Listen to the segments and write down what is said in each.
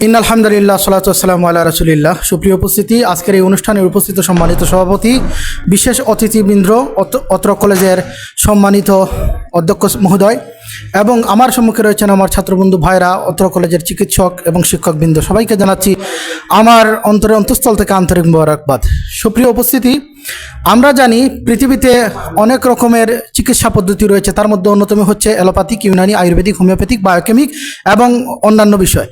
In আলহামদুলিল্লাহ সালাতাম আল্লাহ রসুলিল্লাহ। সুপ্রিয় উপস্থিতি, আজকের এই অনুষ্ঠানে উপস্থিত সম্মানিত সভাপতি, বিশেষ অতিথিবৃন্দ, অত- অত্র কলেজের সম্মানিত অধ্যক্ষ মহোদয় এবং আমার সম্মুখে রয়েছেন আমার ছাত্রবন্ধু ভাইরা, অত্র কলেজের চিকিৎসক এবং শিক্ষকবৃন্দ। সবাইকে জানাচ্ছি আমার অন্তরে অন্তঃস্থল থেকে আন্তরিক মোবারকবাদ। সুপ্রিয় উপস্থিতি আমরা জানি পৃথিবীতে অনেক রকমের চিকিৎসা পদ্ধতি রয়েছে। তার মধ্যে অন্যতম হচ্ছে allopathic, Unani, Ayurvedic, homeopathic, biochemic এবং অন্যান্য বিষয়।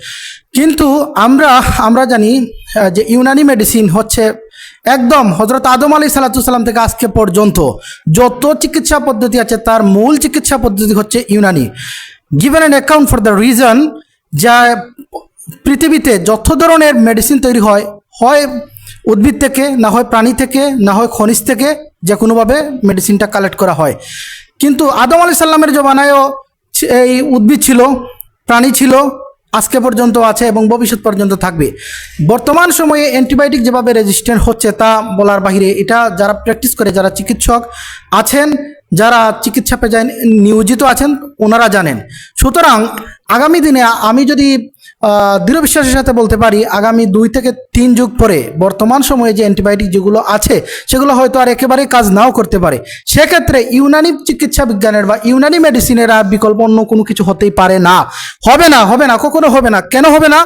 কিন্তু আমরা আমরা জানি যে ইউনানি মেডিসিন হচ্ছে একদম হজরত আদম আলী সালাতাম থেকে আজকে পর্যন্ত যত চিকিৎসা পদ্ধতি আছে, তার মূল চিকিৎসা পদ্ধতি হচ্ছে Unani. Given an account for the reason যা পৃথিবীতে যত ধরনের মেডিসিন তৈরি হয় হয় উদ্ভিদ থেকে, না হয় প্রাণী থেকে, না হয় খনিজ থেকে যে কোনোভাবে মেডিসিনটা কালেক্ট করা হয়। কিন্তু আদম আলি সাল্লামের জমানায়ও এই উদ্ভিদ ছিল, প্রাণী ছিল, আজকে পর্যন্ত আছে এবং ভবিষ্যৎ পর্যন্ত থাকবে। বর্তমান সময়ে অ্যান্টিবায়োটিক যেভাবে রেজিস্ট্যান্ট হচ্ছে তা বলার বাহিরে এটা যারা প্র্যাকটিস করে, যারা চিকিৎসক আছেন, যারা চিকিৎসা পেশায় নিয়োজিত আছেন, ওনারা জানেন। সুতরাং আগামী দিনে আমি যদি দৃঢ় বিশ্বাসের সাথে বলতে পারি, আগামী দুই থেকে তিন যুগ পরে বর্তমান সময়ে যে অ্যান্টিবায়োটিক যেগুলো আছে, সেগুলো হয়তো আর একেবারে কাজ নাও করতে পারে। সেক্ষেত্রে ইউনানি চিকিৎসা বিজ্ঞানের বা ইউনানি মেডিসিনের আর বিকল্প অন্য কোনো কিছু হতেই পারে না। হবে না হবে না, কখনো হবে না। কেন হবে না?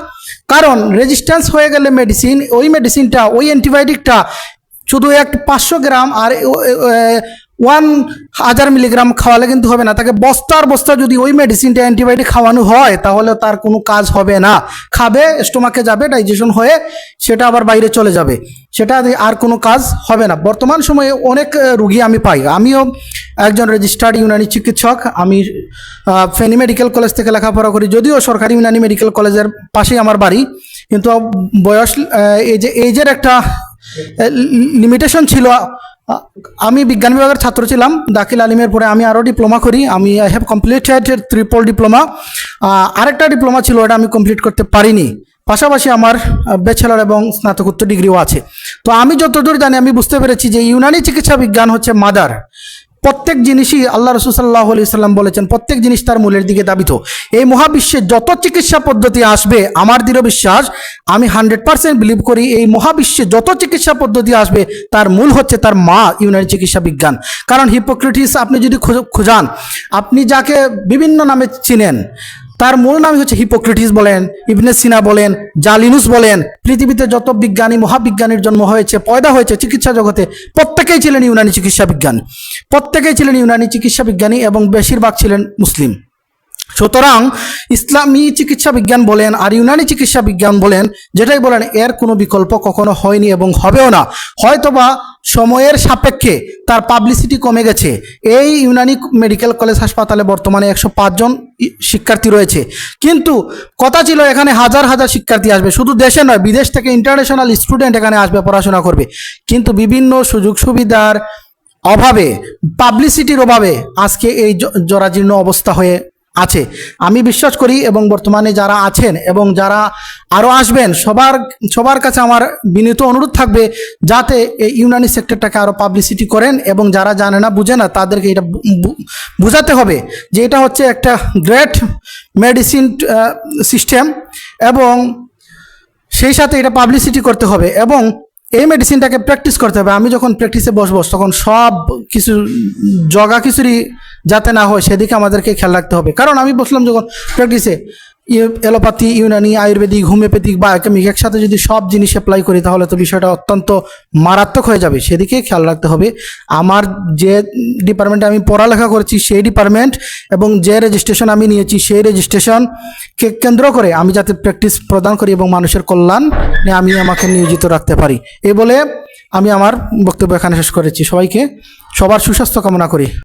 কারণ রেজিস্ট্যান্স হয়ে গেলে মেডিসিন ওই মেডিসিনটা ওই অ্যান্টিবায়োটিকটা শুধু এক পাঁচশো গ্রাম আর ওয়ান হাজার মিলিগ্রাম খাওয়ালে কিন্তু হবে না। তাকে বস্তার বস্তা যদি ওই মেডিসিনটা অ্যান্টিবায়োটিক খাওয়ানো হয়, তাহলে তার কোনো কাজ হবে না। খাবে স্টোমাকে যাবে ডাইজেশন হয়ে সেটা আবার বাইরে চলে যাবে। সেটা আর কোনো কাজ হবে না। বর্তমান সময়ে অনেক রুগী আমি পাই। আমিও একজন রেজিস্টার্ড ইউনানি চিকিৎসক। আমি ফেনী মেডিকেল কলেজ থেকে লেখাপড়া করি। যদিও সরকারি ইউনানি মেডিকেল কলেজের পাশেই আমার বাড়ি। কিন্তু বয়স এই যে এইজের একটা লিমিটেশন ছিল আমি বিজ্ঞান বিভাগের ছাত্র ছিলাম, দাখিল আলিমের পরে আমি আরও ডিপ্লোমা করি। আমি I have completed triple diploma আরেকটা ডিপ্লোমা ছিল, ওটা আমি কমপ্লিট করতে পারিনি। পাশাপাশি আমার ব্যাচেলর এবং স্নাতকোত্তর ডিগ্রিও আছে। তো আমি যতদূর জানি, আমি বুঝতে পেরেছি যে ইউনানি চিকিৎসা বিজ্ঞান হচ্ছে মাদার প্রত্যেক জিনিসই আল্লাহ রসুল সাল্লাহ আলি সাল্লাম বলেছেন, প্রত্যেক জিনিস তার মূলের দিকে দাবিত। এই মহাবিশ্বে যত চিকিৎসা পদ্ধতি আসবে, আমার দৃঢ় বিশ্বাস, আমি হান্ড্রেড পার্সেন্ট বিলিভ করি, এই মহাবিশ্বে যত চিকিৎসা পদ্ধতি আসবে, তার মূল হচ্ছে তার মা, ইউনানি চিকিৎসা বিজ্ঞান। কারণ হিপোক্রেটিস, আপনি যদি খোঁজান, আপনি যাকে বিভিন্ন নামে চিনেন তার মূল নামই হচ্ছে হিপোক্রেটিস বলেন ইবনে সিনা বলেন জালিনুস বলেন। পৃথিবীতে যত বিজ্ঞানী, মহাবিজ্ঞানীর জন্ম হয়েছে, পয়দা হয়েছে চিকিৎসা জগতে, প্রত্যেকেই ছিলেন ইউনানি চিকিৎসা বিজ্ঞান। প্রত্যেকেই ছিলেন ইউনানি চিকিৎসা বিজ্ঞানী এবং বেশিরভাগ ছিলেন মুসলিম। সুতরাং ইসলামী চিকিৎসা বিজ্ঞান বলেন আর ইউনানি চিকিৎসা বিজ্ঞান বলেন, যেটাই বলেন, এর কোনো বিকল্প কখনো হয়নি এবং হবেও না। হয়তোবা সময়ের সাপেক্ষে তার পাবলিসিটি কমে গেছে। এই ইউনানি মেডিকেল কলেজ হাসপাতালে বর্তমানে একশো পাঁচজন শিক্ষার্থী রয়েছে। কিন্তু কথা ছিল এখানে হাজার হাজার শিক্ষার্থী আসবে। শুধু দেশে নয়, বিদেশ থেকে ইন্টারন্যাশনাল স্টুডেন্ট এখানে আসবে, পড়াশোনা করবে। কিন্তু বিভিন্ন সুযোগ সুবিধার অভাবে পাবলিসিটির অভাবে আজকে এই জরাজীর্ণ অবস্থা হয়ে আছে। আমি বিশ্বাস করি এবং বর্তমানে যারা আছেন এবং যারা আরও আসবেন, সবার সবার কাছে আমার বিনীত অনুরোধ থাকবে যাতে এই ইউনানি সেক্টরটাকে আরও পাবলিসিটি করেন এবং যারা জানে না, বুঝে না, তাদেরকে এটা বোঝাতে হবে যে এটা হচ্ছে একটা গ্রেট মেডিসিন সিস্টেম এবং সেই সাথে এটা পাবলিসিটি করতে হবে এবং এই মেডিসিনটাকে প্র্যাকটিস করতে হবে। আমি যখন প্র্যাকটিসে বসবো, তখন সব কিছু জগা কিছুরই যাতে না হয়, সেদিকে আমাদেরকে খেয়াল রাখতে হবে। কারণ আমি বসলাম যখন প্র্যাকটিসে এলোপ্যাথি, ইউনানি, আয়ুর্বেদিক, হোমিওপ্যাথিক বা কেমিক একসাথে যদি সব জিনিস অ্যাপ্লাই করি, তাহলে তো বিষয়টা অত্যন্ত মারাত্মক হয়ে যাবে। সেদিকে খেয়াল রাখতে হবে। আমার যে ডিপার্টমেন্টে আমি পড়ালেখা করেছি, সেই ডিপার্টমেন্ট এবং যে রেজিস্ট্রেশন আমি নিয়েছি, সেই রেজিস্ট্রেশনকে কেন্দ্র করে আমি যাতে প্র্যাকটিস প্রদান করি এবং মানুষের কল্যাণ আমি আমাকে নিয়োজিত রাখতে পারি। এই বলে আমি আমার বক্তব্য এখানে শেষ করেছি। সবাইকে সবার সুস্বাস্থ্য কামনা করি।